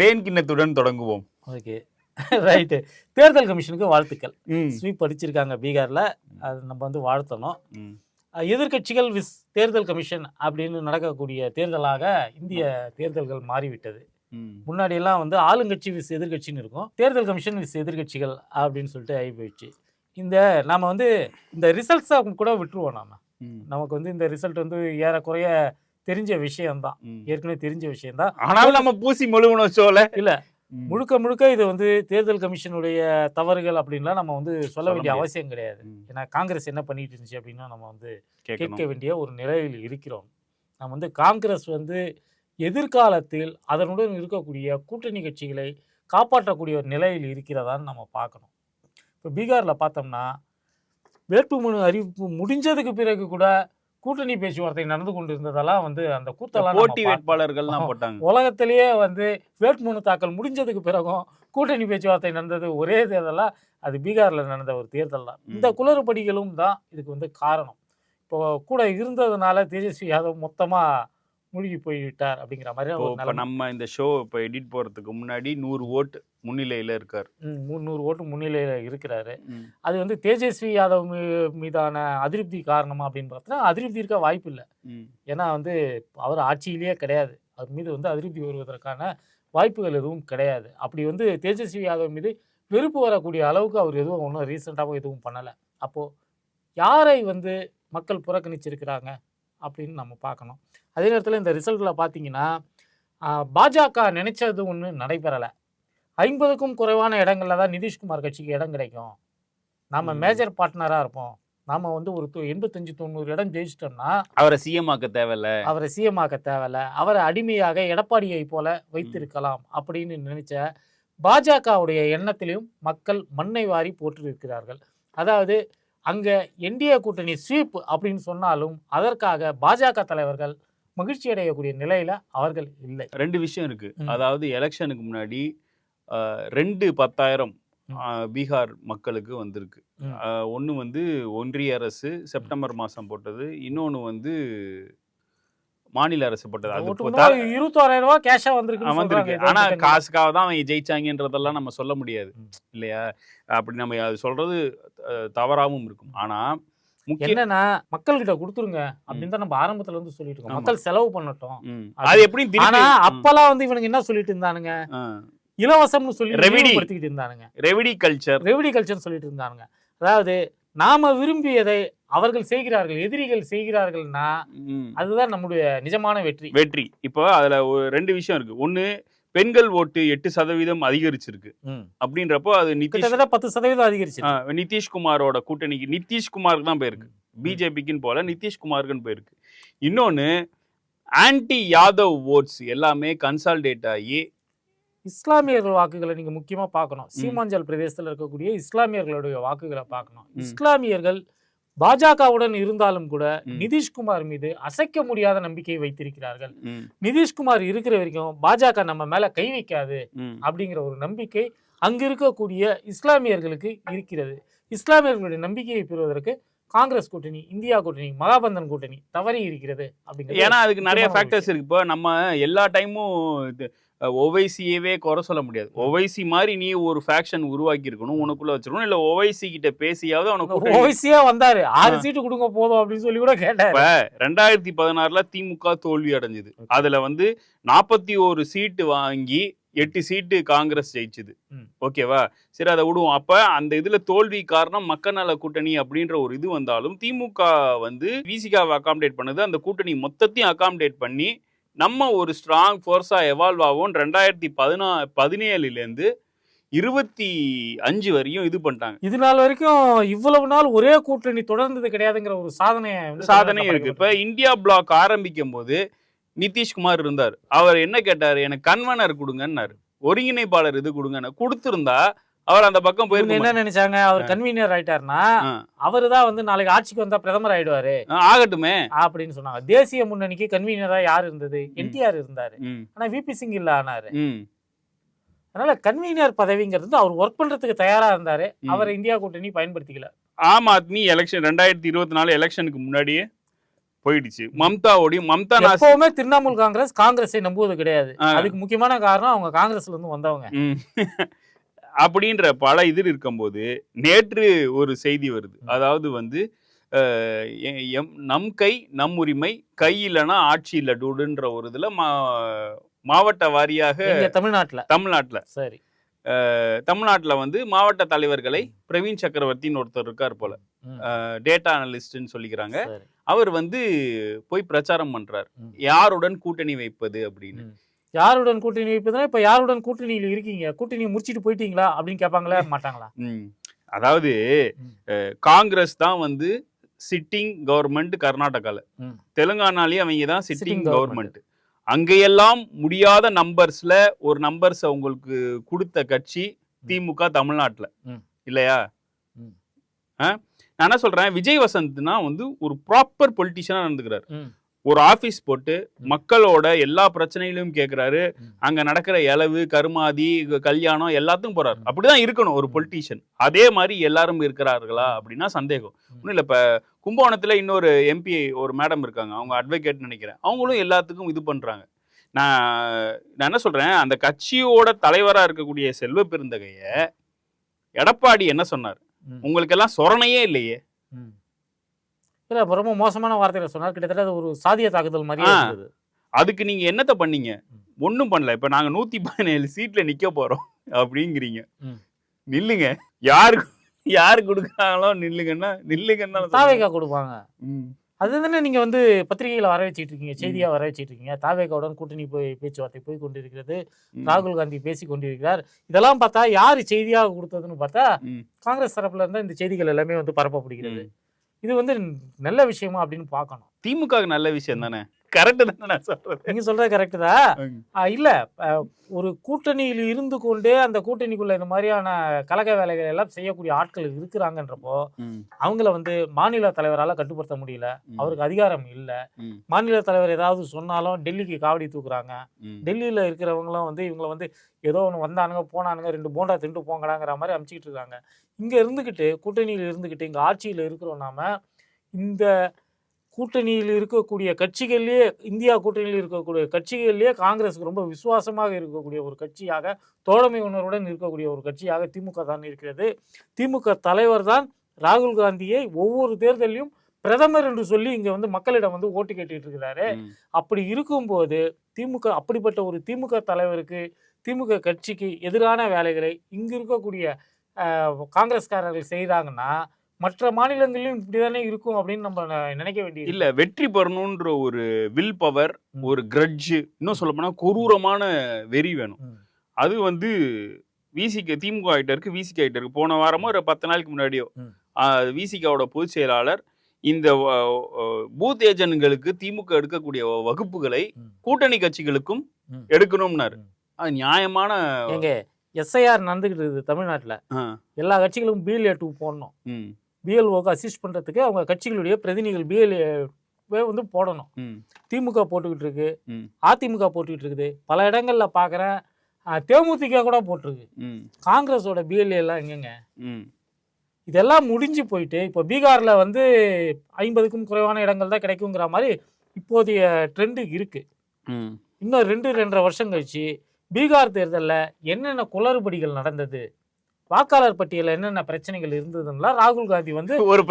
தேன் கிண்ணத்துடன் தொடங்குவோம். Okay. Right தேர்தல் கமிஷனுக்கு வாழ்த்துக்கள். ஸ்வீப் அடிச்சிருக்காங்க பீகார்ல. அது நம்ம வந்து வாழ்த்தணும். எதிர்க்கட்சிகள் விஸ் தேர்தல் கமிஷன் அப்படின்னு நடக்கக்கூடிய தேர்தலாக இந்திய தேர்தல்கள் மாறிவிட்டது. ம். முன்னாடி எல்லாம் வந்து ஆளுங்கட்சி விஸ் எதிர்க்கட்சின்னு இருக்கும். தேர்தல் கமிஷன் விஸ் எதிர்க்கட்சிகள் அப்படின்னு சொல்லிட்டு ஆகி போயிடுச்சு இந்த நாம வந்து இந்த ரிசல்ட்ஸை கூட விட்டுருவோம் நாம. நமக்கு வந்து இந்த ரிசல்ட் வந்து ஏறக்குறைய தெரிஞ்ச விஷயம்தான். ஏற்கனவே தெரிஞ்ச விஷயம்தான். ஆனாலும் நம்ம பூசி முழுவணும் சோல இல்ல. முழுக்க முழுக்க இது வந்து தேர்தல் கமிஷனுடைய தவறுகள் அப்படின்லாம் நம்ம வந்து சொல்ல வேண்டிய. அவசியம் கிடையாது. ஏன்னா காங்கிரஸ் என்ன பண்ணிட்டு இருந்துச்சு அப்படின்னா நம்ம வந்து கேட்க வேண்டிய ஒரு நிலையில் இருக்கிறோம். நம்ம வந்து காங்கிரஸ் வந்து எதிர்காலத்தில் அதனுடன் இருக்கக்கூடிய கூட்டணி கட்சிகளை காப்பாற்றக்கூடிய ஒரு நிலையில் இருக்கிறதான்னு நம்ம பார்க்கணும். இப்போ பீகாரில் பார்த்தோம்னா வேட்புமனு அறிவிப்பு முடிஞ்சதுக்கு பிறகு கூட கூட்டணி பேச்சுவார்த்தை நடந்து கொண்டிருந்ததெல்லாம் வந்து அந்த கூத்தெல்லாம் போட்டி. வேட்பாளர்கள்லாம் போட்டாங்க உலகத்திலேயே வந்து வேட்புமனு தாக்கல் முடிஞ்சதுக்கு பிறகும் கூட்டணி பேச்சுவார்த்தை நடந்தது ஒரே தேர்தலா அது பீகாரில் நடந்த ஒரு தேர்தல் தான் இந்த. குளறுபடிகளும் தான் இதுக்கு வந்து காரணம் இப்போ கூட இருந்ததுனால தேஜஸ்வி யாதவ் மொத்தமா மூழ்கி போய்விட்டார் அப்படிங்கிற மாதிரி நம்ம இந்த ஷோ இப்போ எடிட் போறதுக்கு முன்னாடி நூறு ஓட்டு முன்னிலையில இருக்கார். முந்நூறு ஓட்டு முன்னிலையில் இருக்கிறாரு. அது வந்து தேஜஸ்வி யாதவ் மீதான அதிருப்தி காரணமா அப்படின்னு பார்த்தா அதிருப்தி இருக்க வாய்ப்பு இல்லை. ஏன்னா வந்து அவர் ஆட்சியிலேயே கிடையாது. அவர் மீது வந்து அதிருப்தி வருவதற்கான வாய்ப்புகள் எதுவும் கிடையாது. அப்படி வந்து தேஜஸ்வி யாதவ் மீது வெறுப்பு வரக்கூடிய அளவுக்கு அவர் எதுவும் ஒன்றும் ரீசெண்டாகவும் எதுவும் பண்ணலை. அப்போது யாரை வந்து மக்கள் புறக்கணிச்சிருக்கிறாங்க அப்படின்னு நம்ம பார்க்கணும். அதே நேரத்தில் இந்த ரிசல்ட்டில் பார்த்தீங்கன்னா பாஜக நினைச்சது ஒன்று நடைபெறலை. ஐம்பதுக்கும் குறைவான இடங்கள்ல தான் நிதிஷ்குமார் கட்சிக்கு இடம் கிடைக்கும். நாம. மேஜர் பார்ட்னராக இருப்போம். நாம வந்து ஒரு எண்பத்தஞ்சு தொண்ணூறு இடம் ஜெயிச்சிட்டோம்னா அவரை சிஎம் ஆக்க தேவையில்ல. அவரை சிஎம் ஆக்க தேவையில்ல. அவரை அடிமையாக எடப்பாடியை போல வைத்திருக்கலாம் அப்படின்னு நினைச்ச பாஜகவுடைய எண்ணத்திலும் மக்கள் மண்ணை வாரி போற்றிருக்கிறார்கள். அதாவது அங்க என்டிஏ கூட்டணி ஸ்வீப் அப்படின்னு சொன்னாலும் அதற்காக பாஜக தலைவர்கள் மகிழ்ச்சி அடையக்கூடிய நிலையில அவர்கள் இல்லை. ரெண்டு விஷயம் இருக்கு. அதாவது எலெக்ஷனுக்கு முன்னாடி ரெண்டு பத்தாயிரம் பீகார் மக்களுக்கு வந்திருக்கு. ஒன்று வந்து ஒன்றிய அரசு செப்டம்பர் மாதம் போட்டது. இன்னொன்று வந்து மாநில அரசு போட்டது. அது இருபத்தோராயிரம் ரூபாய் கேஷா வந்திருக்கு. வந்திருக்கு ஆனா காசுக்காக தான் அவங்க ஜெயிச்சாங்கன்றதெல்லாம் நம்ம சொல்ல முடியாது. இல்லையா? அப்படி நம்ம அது சொல்றது அஹ், தவறாவும் இருக்கும். ஆனா என்னன்னா மக்கள்கிட்ட கொடுத்துருங்க அப்படின்னு தான் நம்ம ஆரம்பத்துல இருந்து சொல்லிட்டு இருக்கோம். மக்கள் செலவு பண்ணட்டும். அது- எப்படி ஆனா அப்பெல்லாம் வந்து இவனுங்க என்ன சொல்லிட்டு இருந்தானுங்க? இலவசம்னு சொல்லி ரெவிடி. ரெவிடிப்படுத்திக்கிட்டு இருந்தானுங்க. ரெவிடி கல்ச்சர் ரெவிடி கல்ச்சர் சொல்லிட்டு இருந்தானுங்க. அதாவது நாம விரும்பியதை அவர்கள் செய்கிறார்கள் எதிரிகள் செய்கிறார்கள்னா அதுதான் நம்முடைய நிஜமான வெற்றி. வெற்றி. இப்போ அதுல ஒரு ரெண்டு விஷயம் இருக்கு. ஒண்ணு பெண்கள் ஓட்டு எட்டு சதவீதம் அதிகரிச்சிருக்கு. அப்படின்றப்போ அது நிதிஷ் பத்து சதவீதம் அதிகரிச்சு நிதிஷ்குமாரோட கூட்டணிக்கு நிதிஷ்குமாருக்கு தான் போயிருக்கு. பிஜேபிக்குன்னு போல நிதிஷ்குமாருக்குன்னு போயிருக்கு. இன்னொன்னு ஆன்டி யாதவ் ஓட்ஸ் எல்லாமே கன்சால்டேட் ஆகி இஸ்லாமியர்கள் வாக்குகளை நீங்க முக்கியமா பார்க்கணும். சீமாஞ்சல் பிரதேசத்துல இருக்கக்கூடிய இஸ்லாமியர்களுடைய வாக்குகளை பார்க்கணும். இஸ்லாமியர்கள் பாஜகவுடன் இருந்தாலும் கூட. நிதிஷ்குமார் மீது அசைக்க முடியாத நம்பிக்கையை வைத்திருக்கிறார்கள். நிதிஷ்குமார் இருக்கிற வரைக்கும் பாஜக நம்ம மேல கை வைக்காது அப்படிங்கிற ஒரு நம்பிக்கை அங்க இருக்கக்கூடிய இஸ்லாமியர்களுக்கு இருக்கிறது. இஸ்லாமியர்களுடைய நம்பிக்கையை பெறுவதற்கு காங்கிரஸ் கூட்டணி இந்தியா கூட்டணி மகாபந்தன் கூட்டணி தவறி இருக்கிறது அப்படிங்கிறது ஏன்னா அதுக்கு நிறைய ஃபேக்டர்ஸ் இருக்கு. இப்போ நம்ம எல்லா டைமும் இது ஓவைசியவே குறை சொல்ல முடியாது. ஓவைசி மாதிரி நீ ஒரு ஃபேக்ஷன் உருவாக்கி இருக்கணும் உனக்குள்ள வச்சிருக்கணும். இல்ல ஓவைசி கிட்ட பேசியாவது அவனுக்கு ஓய்சியா வந்தாரு. ஆறு. சீட்டு கொடுங்க போதும் அப்படின்னு சொல்லி கூட இப்ப ரெண்டாயிரத்தி பதினாறுல திமுக தோல்வி அடைஞ்சது. அதுல வந்து நாற்பத்தி ஒரு சீட்டு வாங்கி எட்டு சீட்டு காங்கிரஸ் ஜெயிச்சுது. ஓகேவா? சரி அதை விடுவோம். அப்ப அந்த இதுல தோல்வி காரணம் மக்கள் நல கூட்டணி அப்படின்ற ஒரு இது வந்தாலும் திமுக வந்து விசிகாவை அகாமடேட் பண்ணுது. அந்த கூட்டணி மொத்தத்தையும் அகாமடேட் பண்ணி நம்ம ஒரு ஸ்ட்ராங் ஃபோர்ஸா எவால்வ் ஆகும் ரெண்டாயிரத்தி பதினா பதினேழுல இருந்து இருபத்தி அஞ்சு வரையும் இது பண்ணிட்டாங்க. இது நாள் வரைக்கும் இவ்வளவு நாள் ஒரே கூட்டணி தொடர்ந்தது கிடையாதுங்கிற ஒரு சாதனை சாதனை இருக்கு. இப்ப இந்தியா பிளாக் ஆரம்பிக்கும் போது நிதிஷ்குமார் இருந்தார். அவர் என்ன கேட்டாரு? எனக்கு கன்வனர் கொடுங்கன்னாரு. ஒருங்கிணைப்பாளர் இது கொடுங்கன்னு கொடுத்திருந்தா அவர் அந்த பக்கம் இவங்க என்ன நினைச்சாங்க? அவர் கன்வீனியர் ஆயிட்டாருன்னா ஆ. அவருதான் வந்து நாளைக்கு ஆட்சிக்கு வந்தா பிரதமர் ஆயிடுவாரு. ஆகட்டுமே. அப்படின்னு சொன்னாங்க. தேசிய முன்னணிக்கு கன்வீனியரா யார் இருந்தது? என்டிஆர் இருந்தாரு. ஆனா விபி சிங் இல்ல ஆனாரு. அதனால கன்வீனியர் பதவிங்கிறது அவர் ஒர்க் பண்றதுக்கு தயாரா இருந்தாரு. அவரை இந்தியா கூட்டணி பயன்படுத்திக்கல. ஆம் ஆத்மி எலெக்ஷன் ரெண்டாயிரத்தி இருபத்தி நாலு எலெக்ஷனுக்கு முன்னாடியே போயிடுச்சு. மம்தாவோடையும் மம்தா எப்பவுமே திரிணாமுல் காங்கிரஸ் காங்கிரஸை நம்புவது கிடையாது. அதுக்கு முக்கியமான காரணம் அவங்க காங்கிரஸ்ல இருந்து வந்தவங்க. அப்படின்ற பல இது இருக்கும்போது நேற்று ஒரு செய்தி வருது. அதாவது வந்து எம்- நம் கை நம் உரிமை கை இல்லைன்னா ஆட்சி இல்லை டூடுன்ற ஒரு இதுல மா மாவட்ட வாரியாக தமிழ்நாட்டுல? தமிழ்நாட்டில். சரி. தமிழ்நாட்டில் வந்து மாவட்ட தலைவர்களை பிரவீன் சக்கரவர்த்தின்னு ஒருத்தர் இருக்கார் போல. டேட்டா அனலிஸ்ட்னு சொல்லிக்கிறாங்க. அவர் வந்து போய் பிரச்சாரம் பண்றார். யாருடன் கூட்டணி வைப்பது அப்படின்னு. யாருடன் கூட்டணி வைப்பதுனா இப்ப யாருடன் கூட்டணியில் இருக்கீங்க? கூட்டணி முடிச்சிட்டு போயிட்டீங்களா? அப்படின்னு கேட்பாங்களா? மாட்டாங்களா. அதாவது காங்கிரஸ் தான் வந்து சிட்டிங் கவர்மெண்ட் கர்நாடகால. ம். தெலுங்கானாலேயே அவங்க தான் சிட்டிங். கவர்மெண்ட். அங்கெல்லாம் முடியாத நம்பர்ஸ்ல ஒரு நம்பர்ஸ் உங்களுக்கு கொடுத்த கட்சி திமுக தமிழ்நாட்டுல. இல்லையா? நான் என்ன சொல்றேன்? விஜய் வசந்த்னா வந்து ஒரு ப்ராப்பர் பொலிட்டிஷியனா நடந்துக்கிறாரு. ஒரு ஆபீஸ் போட்டு. மக்களோட எல்லா பிரச்சனைகளையும் கேக்குறாரு ம். அங்க நடக்கிற இளவு கருமாதி கல்யாணம் எல்லாத்துக்கும் போறாரு ம். அப்படிதான் இருக்கணும் ஒரு. பொலிட்டீஷியன் அதே மாதிரி எல்லாரும் இருக்கிறார்களா அப்படின்னா சந்தேகம். ஒன்றும் இல்லை இப்போ கும்பகோணத்துல இன்னொரு எம்பி ஒரு மேடம் இருக்காங்க அவங்க அட்வொகேட் நினைக்கிறேன் அவங்களும் எல்லாத்துக்கும் இது பண்றாங்க நான் நான் என்ன சொல்றேன் அந்த கட்சியோட தலைவரா இருக்கக்கூடிய செல்வ பெருந்தகைய எடப்பாடி என்ன சொன்னார் ம். உங்களுக்கு எல்லாம் சொரணையே இல்லையே. இல்ல ரொம்ப மோசமான வார்த்தையில சொன்னார். கிட்டத்தட்ட அது ஒரு சாதிய தாக்குதல் மாதிரியே. இருந்தது. அதுக்கு நீங்க என்னத்த பண்ணீங்க? ம். ஒண்ணும் பண்ணல. இப்ப நாங்க நூத்தி பதினேழு சீட்ல நிக்க போறோம் அப்படிங்கிறீங்க. நில்லுங்க. யாரு யாரு கொடுக்குறாங்களோ நில்லுங்கன்னா நில்லுங்கன்னா தாவேக்கா கொடுப்பாங்க. அதுதானே நீங்க வந்து பத்திரிகையில வர வச்சிட்டு இருக்கீங்க செய்தியா வர வச்சிட்டு இருக்கீங்க. தாவேக்காவுடன் கூட்டணி போய் பேச்சுவார்த்தை போய் கொண்டிருக்கிறது. ராகுல் காந்தி பேசி கொண்டிருக்கிறார். இதெல்லாம் பார்த்தா யாரு செய்தியாக கொடுத்ததுன்னு பார்த்தா. காங்கிரஸ் தரப்புல இருந்தா இந்த செய்திகள் எல்லாமே வந்து பரப்பப்படுகிறது. இது வந்து நல்ல விஷயமா அப்படின்னு பார்க்கணும். திமுக நல்ல விஷயம் தானே? கரெக்ட் தானே நான் சொல்றது? நீங்க சொல்றது கரெக்ட் தான். இல்ல ஒரு கூட்டணியில் இருந்து கொண்டே அந்த கூட்டணிக்குள்ள இந்த மாதிரியான கலக வேலைகள் எல்லாம் செய்யக்கூடிய ஆட்கள் இருக்கிறாங்கன்றப்போ அவங்கள வந்து மாநில தலைவரால கட்டுப்படுத்த முடியல. அவருக்கு அதிகாரம் இல்ல. மாநில தலைவர் ஏதாவது சொன்னாலும் டெல்லிக்கு காவடி தூக்குறாங்க. டெல்லியில இருக்கிறவங்களும் வந்து இவங்கள வந்து ஏதோ ஒன்று வந்தானுங்க போனானுங்க ரெண்டு போண்டா திண்டு போங்கடாங்கிற மாதிரி அமுச்சிக்கிட்டு இருக்காங்க. இங்க இருந்துக்கிட்டு கூட்டணியில் இருந்துக்கிட்டு இங்க ஆட்சியில் இருக்கிறோம் நாம இந்த கூட்டணியில் இருக்கக்கூடிய கட்சிகள்லயே இந்தியா கூட்டணியில் இருக்கக்கூடிய கட்சிகள்லயே காங்கிரஸுக்கு ரொம்ப விசுவாசமாக இருக்கக்கூடிய ஒரு கட்சியாக தோழமை உணர்வுடன் இருக்கக்கூடிய ஒரு கட்சியாக திமுக தான் இருக்கிறது திமுக தலைவர் தான் ராகுல் காந்தியை ஒவ்வொரு தேர்தலையும் பிரதமர் என்று சொல்லி இங்க வந்து மக்களிடம் வந்து ஓட்டு கேட்டுட்டு இருக்கிறாரு. அப்படி இருக்கும்போது திமுக அப்படிப்பட்ட ஒரு திமுக தலைவருக்கு திமுக கட்சிக்கு எதிரான வேலைகளை இங்கு இருக்கக்கூடிய காங்கிரஸ்காரர்கள் செய்தாங்கன்னா மற்ற மாநிலங்களிலும் இப்படிதானே இருக்கும் அப்படின்னு நம்ம நினைக்க வேண்டியது இல்ல வெற்றி பெறணும்ன்ற ஒரு வில் பவர். ஒரு கிரட்ஜ் இன்னும் சொல்ல போனா கொடூரமான வெறி வேணும். அது வந்து விசிக திமுக கிட்ட இருக்கு விசிக கிட்ட இருக்கு போன வாரமோ ஒரு பத்து நாளைக்கு முன்னாடியோ. விசிகாவோட பொதுச் செயலாளர் இந்த பூத் ஏஜென்ட்களுக்கு திமுக எடுக்கக்கூடிய வகுப்புகளை. கூட்டணி கட்சிகளுக்கும். எடுக்கணும்னாரு. அது நியாயமான எஸ்ஐஆர் நடந்துகிட்டு இருக்குது தமிழ்நாட்டுல எல்லா கட்சிகளும் பிஎல்ஏ டூ போடணும் பிஎல்ஓக்கு அசிஸ்ட் பண்றதுக்கு அவங்க கட்சிகளுடைய பிரதிநிதிகள் பிஎல்ஏ வந்து போடணும். திமுக போட்டுக்கிட்டு இருக்கு. அதிமுக போட்டுக்கிட்டு இருக்குது. பல இடங்கள்ல பாக்குறேன். அஹ், தேமுதிக கூட போட்டிருக்கு. காங்கிரஸோட பிஎல்ஏ எல்லாம் எங்கங்க? இதெல்லாம் முடிஞ்சு போயிட்டு இப்போ பீகார்ல வந்து ஐம்பதுக்கும் குறைவான இடங்கள் தான் கிடைக்குங்கிற மாதிரி இப்போதைய ட்ரெண்டு இருக்கு. ம். இன்னும் ரெண்டு ரெண்டரை வருஷம் கழிச்சு பீகார் தேர்தலில் என்னென்ன குளறுபடிகள் நடந்தது? வாக்காளர் பட்டியலில் என்னென்ன பிரச்சனைகள் இருந்ததுன்னா ராகுல் காந்தி வந்து ஒரு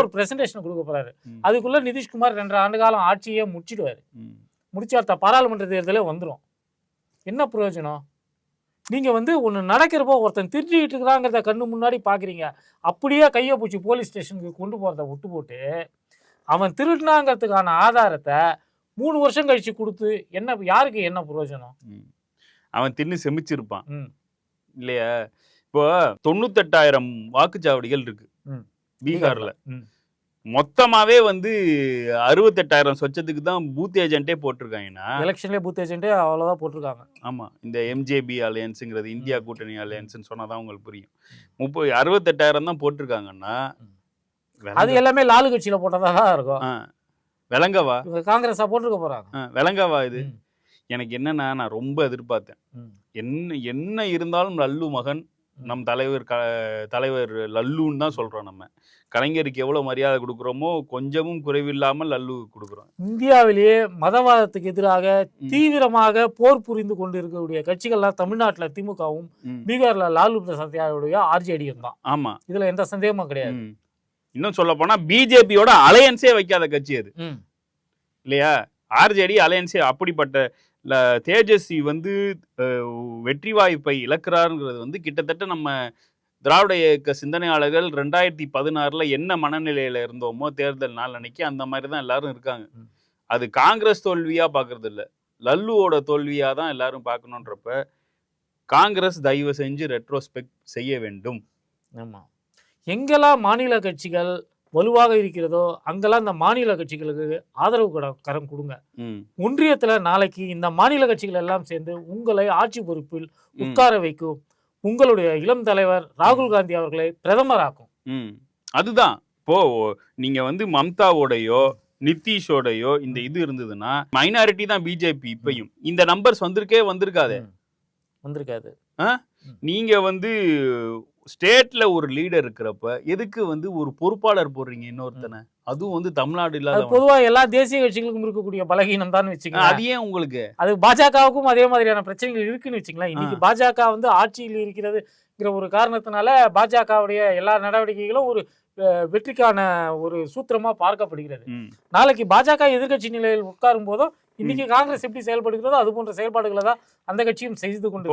ஒரு பிரசன்டேஷன் கொடுக்க போறாரு. அதுக்குள்ள நிதிஷ்குமார் ரெண்டரை ஆண்டு காலம் ஆட்சியே முடிச்சிடுவாரு. முடிச்சு அடுத்த பாராளுமன்ற தேர்தலே வந்துடும் என்ன பிரயோஜனம்? நீங்க வந்து ஒன்று நடக்கிறப்போ ஒருத்தன் திருடிட்டு இருக்கிறாங்கிறத கண்ணு முன்னாடி பார்க்குறீங்க அப்படியே கையை பூச்சி போலீஸ் ஸ்டேஷனுக்கு கொண்டு போகிறத விட்டு போட்டு அவன் திருடினாங்கிறதுக்கான ஆதாரத்தை மூணு வருஷம் கழிச்சு கொடுத்து என்ன யாருக்கு என்ன பிரயோஜனம். அவன் தின்னு செமிச்சிருப்பான். இல்லையா? இப்போ தொண்ணூத்தெட்டாயிரம் வாக்குச்சாவடிகள் இருக்கு. பீகார்ல. மொத்தமாவே வந்து அறுபத்தெட்டாயிரம் சொச்சத்துக்கு தான் பூத் ஏஜென்ட்டே போட்டிருக்காங்கன்னா எலெக்ஷன்லேயே பூத் ஏஜென்ட்டே அவ்வளோதான் போட்டிருக்காங்க. ஆமா. இந்த எம்ஜேபி அலையன்ஸுங்கிறது இந்தியா கூட்டணி அலையன்ஸ்னு சொன்னாதான் உங்களுக்கு புரியும். முப்பது அறுபத்தெட்டாயிரம் தான் போட்டிருக்காங்கன்னா அது எல்லாமே லாலு கட்சியில் போட்டதா தான் இருக்கும். ஆ, விளங்கவா? இவங்க காங்கிரஸா போட்டிருக்க போறாங்க. ஆ, விளங்கவா இது. எனக்கு என்னன்னா நான் ரொம்ப எதிர்பார்த்தேன். என்ன என்ன இருந்தாலும் லல்லு மகன் நம் தலைவர் க தலைவர் லல்லுன்னு தான் சொல்றோம் நம்ம கலைஞருக்கு எவ்வளவு மரியாதை கொடுக்குறோமோ கொஞ்சமும் குறைவில்லாமல் லல்லு கொடுக்குறோம் இந்தியாவிலேயே மதவாதத்துக்கு எதிராக. தீவிரமாக போர் புரிந்து கொண்டு இருக்கக்கூடிய கட்சிகள்லாம் தமிழ்நாட்டுல திமுகவும். பீகார்ல லாலு பிரசாத் யாதவுடைய ஆர்ஜேடியும் தான் ஆமா இதுல எந்த சந்தேகமும் கிடையாது. இன்னும் சொல்ல போனா பிஜேபியோட அலையன்ஸே வைக்காத கட்சி அது. இல்லையா ஆர்ஜேடி அலையன்ஸே அப்படிப்பட்ட தேஜஸ்வி வந்து வெற்றி வாய்ப்பை இழக்கிறாருங்கிறது வந்து கிட்டத்தட்ட நம்ம திராவிட இயக்க சிந்தனையாளர்கள் ரெண்டாயிரத்தி பதினாறுல என்ன மனநிலையில இருந்தோமோ தேர்தல் நாள் அன்னைக்கு அந்த மாதிரி தான் எல்லாரும் இருக்காங்க. அது காங்கிரஸ் தோல்வியா பாக்குறது இல்ல. லல்லுவோட தோல்வியா தான் எல்லாரும் பார்க்கணுன்றப்ப காங்கிரஸ் தயவு செஞ்சு ரெட்ரோஸ்பெக்ட் செய்ய வேண்டும். ஆமா. எங்கெல்லாம் மாநில கட்சிகள் வலுவாக இருக்கிறதோ அங்கெல்லாம் இந்த மாநில கட்சிகளுக்கு ஆதரவு கரம் கொடுங்க. ஒன்றியத்துல நாளைக்கு இந்த மாநில கட்சிகள் எல்லாம் சேர்ந்து உங்களை ஆட்சி பொறுப்பில். உட்கார வைக்கும். உங்களுடைய இளம் தலைவர் ராகுல் காந்தி அவர்களை பிரதமராக்கும். ம். அதுதான். இப்போ நீங்க வந்து மம்தாவோடையோ நிதிஷோடையோ இந்த இது இருந்ததுன்னா மைனாரிட்டி தான் பிஜேபி இப்பயும். இந்த நம்பர்ஸ் வந்திருக்கே வந்திருக்காது. வந்திருக்காது. நீங்க வந்து ஸ்டேட்ல ஒரு லீடர் இருக்கிறப்ப எதுக்கு வந்து ஒரு பொறுப்பாளர் போடுறீங்க இன்னொருத்தனை? அதுவும் வந்து தமிழ்நாடு இல்லாத பொதுவா எல்லா தேசிய கட்சிகளுக்கும் இருக்கக்கூடிய பலகீனம் தான் வச்சுக்கலாம் அது ஏன் உங்களுக்கு? அது பாஜகவுக்கும் அதே மாதிரியான பிரச்சனைகள் இருக்குன்னு வச்சுங்களேன் இன்னைக்கு பாஜக வந்து ஆட்சியில் இருக்கிறதுங்கிற ஒரு காரணத்தினால பாஜகவுடைய எல்லா நடவடிக்கைகளும் ஒரு வெற்றிக்கான ஒரு சூத்திரமா பார்க்கப்படுகிறது. நாளைக்கு பாஜக எதிர்க்கட்சி நிலையில் உட்காரும் போதும் இன்னைக்கு காங்கிரஸ் எப்படி செயல்படுகிறதோ அது போன்ற செயல்பாடுகளை தான் அந்த கட்சியும் செய்து கொண்டு.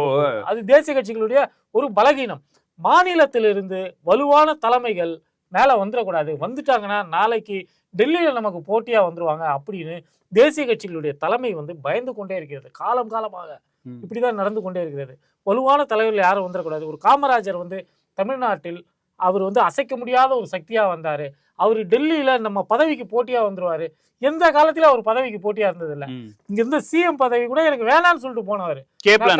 அது தேசிய கட்சிகளுடைய ஒரு பலகீனம். மாநிலத்திலிருந்து வலுவான தலைமைகள் மேல வந்துடக்கூடாது வந்துட்டாங்கன்னா நாளைக்கு டெல்லியில நமக்கு போட்டியா வந்துருவாங்க அப்படின்னு தேசிய கட்சிகளுடைய தலைமை வந்து பயந்து கொண்டே இருக்கிறது. காலம் காலமாக. இப்படிதான் நடந்து கொண்டே இருக்கிறது. வலுவான தலைவர்கள் யாரும் வந்துடக்கூடாது ஒரு காமராஜர் வந்து தமிழ்நாட்டில் அவர் வந்து அசைக்க முடியாத ஒரு சக்தியா வந்தாரு. அவர் டெல்லியில நம்ம பதவிக்கு போட்டியா வந்துருவாரு. எந்த காலத்துல அவர் பதவிக்கு போட்டியா இருந்தது இல்ல ம். இங்க இருந்த சிஎம் பதவி கூட எனக்கு வேணாம்னு சொல்லிட்டு போனவர்.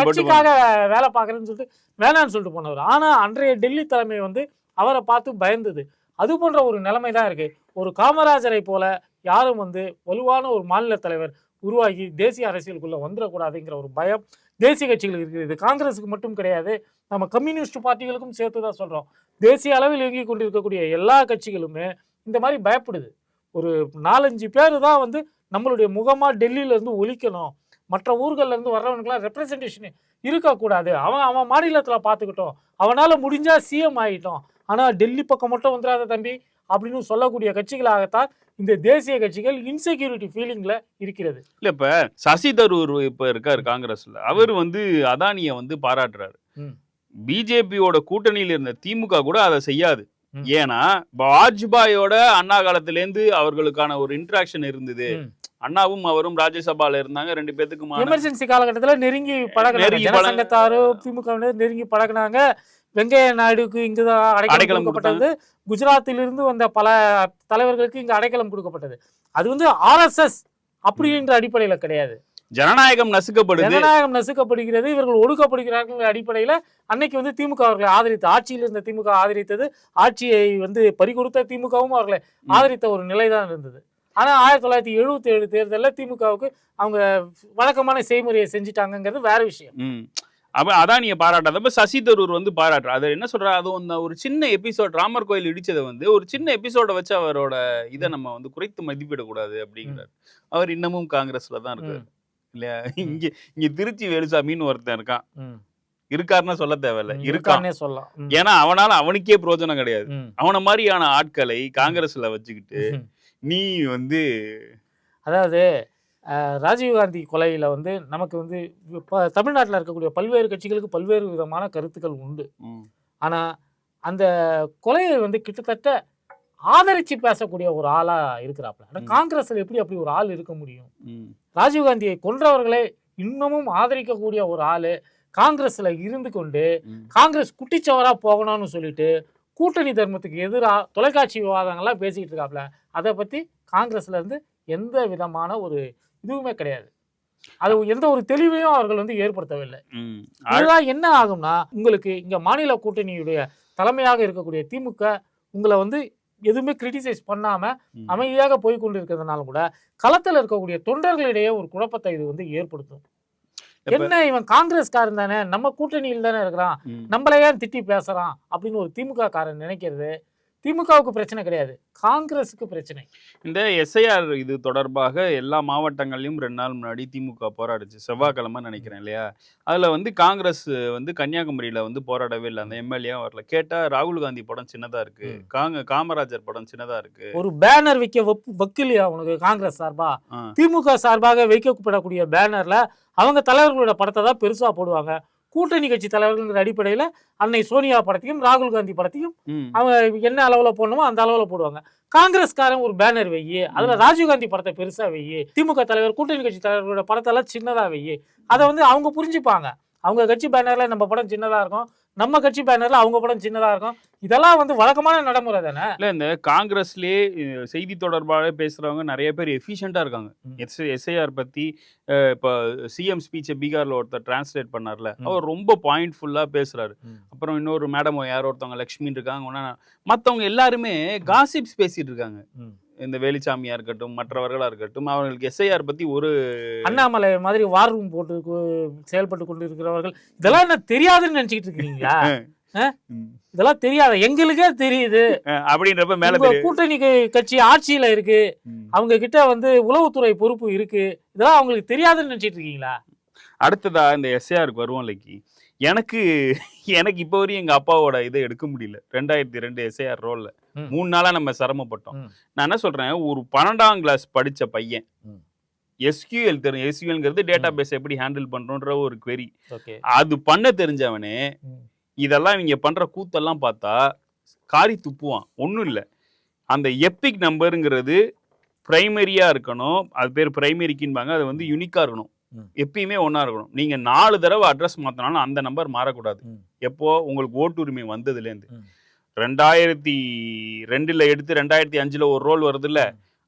கட்சிக்காக வேலை பார்க்கறேன்னு சொல்லிட்டு வேணாம்னு சொல்லிட்டு போனவர். ஆனா அன்றைய டெல்லி தலைமை வந்து அவரை பார்த்து பயந்தது. அது போன்ற ஒரு நிலைமை தான் இருக்கு. ஒரு காமராஜரை போல யாரும் வந்து வலுவான ஒரு மாநில தலைவர் உருவாகி தேசிய அரசியலுக்குள்ளே வந்துடக்கூடாதுங்கிற ஒரு பயம் தேசிய கட்சிகளுக்கு இருக்கிறது காங்கிரஸுக்கு மட்டும் கிடையாது. நம்ம கம்யூனிஸ்ட் பார்ட்டிகளுக்கும் சேர்த்து தான் சொல்கிறோம் தேசிய அளவில் இயங்கி கொண்டிருக்கக்கூடிய எல்லா கட்சிகளுமே இந்த மாதிரி பயப்படுது. ஒரு நாலஞ்சு பேர் தான் வந்து நம்மளுடைய முகமாக டெல்லியிலேருந்து இருந்து மற்ற ஊர்கள்லேருந்து வர்றவனுக்குலாம் ரெப்ரசன்டேஷன் இருக்கக்கூடாது அவன் அவன் மாநிலத்தில் பார்த்துக்கிட்டோம். அவனால் முடிஞ்சால் சிஎம் ஆகிட்டோம் ஆனால் டெல்லி பக்கம் மட்டும் வந்துடாத தம்பி. அப்படின்னு சொல்லக்கூடிய கட்சிகளாகத்தான் இந்த தேசிய கட்சிகள் இன்செக்யூரிட்டி ஃபீலிங்ல இருக்கிறது. இல்ல இப்ப சசி தரூர் இப்ப இருக்காரு காங்கிரஸ்ல. அவர் வந்து அதானிய வந்து பாராட்டுறாரு. பிஜேபியோட கூட்டணியில இருந்த திமுக கூட அதை செய்யாது. ஏன்னா வாஜ்பாயோட அண்ணா காலத்துல இருந்து அவர்களுக்கான ஒரு இன்டராக்ஷன் இருந்தது. அண்ணாவும் அவரும் ராஜ்யசபால இருந்தாங்க ரெண்டு பேத்துக்குமான எமர்ஜென்சி காலகட்டத்துல நெருங்கி பழகினாங்க. திமுக நெருங்கி பழகினாங்க. வெங்கைய நாயுடுக்கு இங்குதான் அடைக்கலம் அடைக்கலம் கொடுக்கப்பட்டது. குஜராத்திலிருந்து வந்த பல தலைவர்களுக்கு இங்க அடைக்கலம் கொடுக்கப்பட்டது. அது வந்து ஆர்எஸ்எஸ் அப்படின்ற அடிப்படையில கிடையாது. ஜனநாயகம் நசுக்கப்படுது. ஜனநாயகம் நசுக்கப்படுகிறது. இவர்கள் ஒடுக்கப்படுகிறார்கள் அடிப்படையில அன்னைக்கு வந்து திமுக அவர்களை ஆதரித்து ஆட்சியில் இருந்த திமுக ஆதரித்தது. ஆட்சியை வந்து பறிகொடுத்த திமுகவும் அவர்களை. ஆதரித்த ஒரு நிலைதான் இருந்தது. ஆனா ஆயிரத்தி தொள்ளாயிரத்தி எழுபத்தி ஏழு தேர்தலில் திமுகவுக்கு அவங்க வழக்கமான செய்முறையை செஞ்சுட்டாங்கங்கிறது வேற விஷயம். அப்ப அதானிய பாராட்டாதப்ப சசி தரூர் வந்து பாராட்டுற அது என்ன சொல்ற அது அந்த ஒரு சின்ன எபிசோட் ராமர் கோயில் இடிச்சதை வந்து ஒரு சின்ன எபிசோட வச்சு அவரோட இதை நம்ம வந்து குறைத்து மதிப்பிடக்கூடாது அப்படிங்கிறார். அவர் இன்னமும் காங்கிரஸ்ல தான் இருக்காரு. இல்லையா? இங்க இங்க திருச்சி வேலுசாமின்னு ஒருத்தன் இருக்கான். இருக்காருன்னா சொல்ல தேவையில்ல. இருக்கான். சொல்லலாம். ஏன்னா அவனால அவனுக்கே பிரயோஜனம் கிடையாது. அவன மாதிரியான ஆட்களை காங்கிரஸ்ல வச்சுக்கிட்டு. நீ வந்து அதாவது ராஜீவ்காந்தி கொலையில வந்து நமக்கு வந்து இப்ப தமிழ்நாட்டில் இருக்கக்கூடிய பல்வேறு கட்சிகளுக்கு பல்வேறு விதமான கருத்துக்கள் உண்டு. ம், ஆனா அந்த கொலையை வந்து கிட்டத்தட்ட ஆதரிச்சு பேசக்கூடிய ஒரு ஆளா இருக்கிறாப்ல ஆனா ம். காங்கிரஸ்ல எப்படி அப்படி ஒரு ஆள் இருக்க முடியும்? ராஜீவ்காந்தியை கொன்றவர்களே இன்னமும் ஆதரிக்கக்கூடிய ஒரு ஆளு காங்கிரஸ்ல இருந்து கொண்டு. காங்கிரஸ் குட்டிச்சவரா போகணும்னு சொல்லிட்டு கூட்டணி தர்மத்துக்கு எதிராக தொலைக்காட்சி விவாதங்கள்லாம் பேசிக்கிட்டு இருக்காப்ல அதை பத்தி காங்கிரஸ்ல இருந்து எந்த விதமான ஒரு இதுவுமே கிடையாது அது எந்த ஒரு தெளிவையும் அவர்கள் வந்து ஏற்படுத்தவில்லை ம். இதுதான் என்ன ஆகும்னா உங்களுக்கு இங்க மாநில கூட்டணியுடைய தலைமையாக இருக்கக்கூடிய திமுக உங்களை வந்து எதுவுமே கிரிட்டிசைஸ் பண்ணாம. அமைதியாக போய் கொண்டு இருக்கிறதுனால கூட களத்தில் இருக்கக்கூடிய தொண்டர்களிடையே ஒரு குழப்பத்தை இது வந்து ஏற்படுத்தும் என்ன இவன் காங்கிரஸ்காரன் தானே நம்ம கூட்டணியில் தானே இருக்கிறான் ம். நம்மள ஏன் திட்டி பேசுறான் அப்படின்னு ஒரு திமுக காரன் நினைக்கிறது திமுகவுக்கு பிரச்சனை கிடையாது. காங்கிரஸுக்கு பிரச்சனை. இந்த எஸ்ஐஆர் இது தொடர்பாக எல்லா மாவட்டங்கள்லயும் ரெண்டு நாள் முன்னாடி திமுக போராடுச்சு. செவ்வாய்க்கிழமை நினைக்கிறேன் இல்லையா? அதுல வந்து காங்கிரஸ் வந்து கன்னியாகுமரியில வந்து போராடவே இல்லை. அந்த எம்எல்ஏ வரல கேட்டா ராகுல் காந்தி படம் சின்னதா இருக்கு. காங்க காமராஜர் படம் சின்னதா இருக்கு. ஒரு பேனர் வைக்க வக்கில்லையா உனக்கு காங்கிரஸ் சார்பா. திமுக சார்பாக வைக்கப்படக்கூடிய பேனர்ல அவங்க தலைவர்களோட படத்தை தான் பெருசா போடுவாங்க. கூட்டணி கட்சி தலைவர்கள்ங்கிற அடிப்படையில அன்னை சோனியா படத்தையும் ராகுல் காந்தி படத்தையும். அவங்க என்ன அளவுல போடணுமோ அந்த அளவுல போடுவாங்க. காங்கிரஸ்காரன் ஒரு பேனர் வெய்யி அதுல ராஜீவ்காந்தி படத்தை பெருசா வெய்யி திமுக தலைவர் கூட்டணி கட்சி தலைவர்களோட படத்தெல்லாம் சின்னதா வெய்யி அதை வந்து அவங்க புரிஞ்சுப்பாங்க. அவங்க கட்சி பேனர்ல நம்ம படம் சின்னதா இருக்கும் நம்ம கட்சி பேனர்ல அவங்க படம் சின்னதா இருக்கும் இதெல்லாம் வந்து வழக்கமான நடைமுறை தானே இல்ல இந்த காங்கிரஸ்லயே செய்தி தொடர்பாக பேசுறவங்க நிறைய பேர் எஃபிஷியண்டா இருக்காங்க. எஸ் எஸ்ஐஆர் பத்தி இப்ப சிஎம் ஸ்பீச்சை பீகார்ல ஒருத்தர் டிரான்ஸ்லேட் பண்ணார்ல. அவர் ரொம்ப பாயிண்ட்ஃபுல்லா பேசுறாரு ம். அப்புறம் இன்னொரு மேடம் யாரோ ஒருத்தவங்க லக்ஷ்மின்னு இருக்காங்க மத்தவங்க எல்லாருமே காசிப்ஸ் பேசிட்டு இருக்காங்க. இந்த வேலுச்சாமியா இருக்கட்டும் மற்றவர்களா இருக்கட்டும் அவங்களுக்கு எஸ்ஐஆர் பத்தி ஒரு அண்ணாமலை மாதிரி வார் ரூம் போட்டு செயல்பட்டு கொண்டு இருக்கிறவர்கள் இதெல்லாம் என்ன தெரியாதுன்னு நினைச்சிட்டு இருக்கீங்களா. இதெல்லாம் தெரியாத எங்களுக்கே தெரியுது. அப்படின்றப்ப மேல கூட்டணி கட்சி ஆட்சியில இருக்கு. அவங்க கிட்ட வந்து உளவுத்துறை பொறுப்பு இருக்கு. இதெல்லாம் அவங்களுக்கு தெரியாதுன்னு நினைச்சிட்டு இருக்கீங்களா? அடுத்ததா இந்த எஸ்ஐஆருக்கு வருவோம் லைக்கி. எனக்கு எனக்கு இப்போ வரையும் எங்க அப்பாவோட இதை எடுக்க முடியல. ரெண்டாயிரத்தி ரெண்டு எஸ்ஐஆர் ரோல்ல. மூணு நாளா நம்ம சிரமப்பட்டோம். நான் என்ன சொல்றேன்? ஒரு பன்னெண்டாம் கிளாஸ் படிச்ச பையன். எஸ்கியூஎல் தெரியும் எஸ்கியூஎல்ங்கிறது டேட்டா பேஸ் எப்படி ஹேண்டில் பண்றோன்ற ஒரு query. ஓகே அது பண்ண தெரிஞ்சவனே. இதெல்லாம் இவங்க பண்ற கூத்தெல்லாம் பார்த்தா காரி துப்புவான். ஒன்றும் இல்லை. அந்த எப்பிக் நம்பருங்கிறது பிரைமரியா இருக்கணும். அது பேர் பிரைமரிக்குன்பாங்க அது வந்து யூனிக்கா இருக்கணும். எப்பயுமே ஒண்ணா இருக்கணும். நீங்க நாலு தடவை அட்ரஸ் மாத்தினாலும் அந்த நம்பர் மாறக்கூடாது. எப்போ? உங்களுக்கு ஓட்டுரிமை வந்ததுலேருந்து. ரெண்டாயிரத்தி ரெண்டுல எடுத்து ரெண்டாயிரத்தி அஞ்சுல ஒரு ரோல் வருது இல்ல.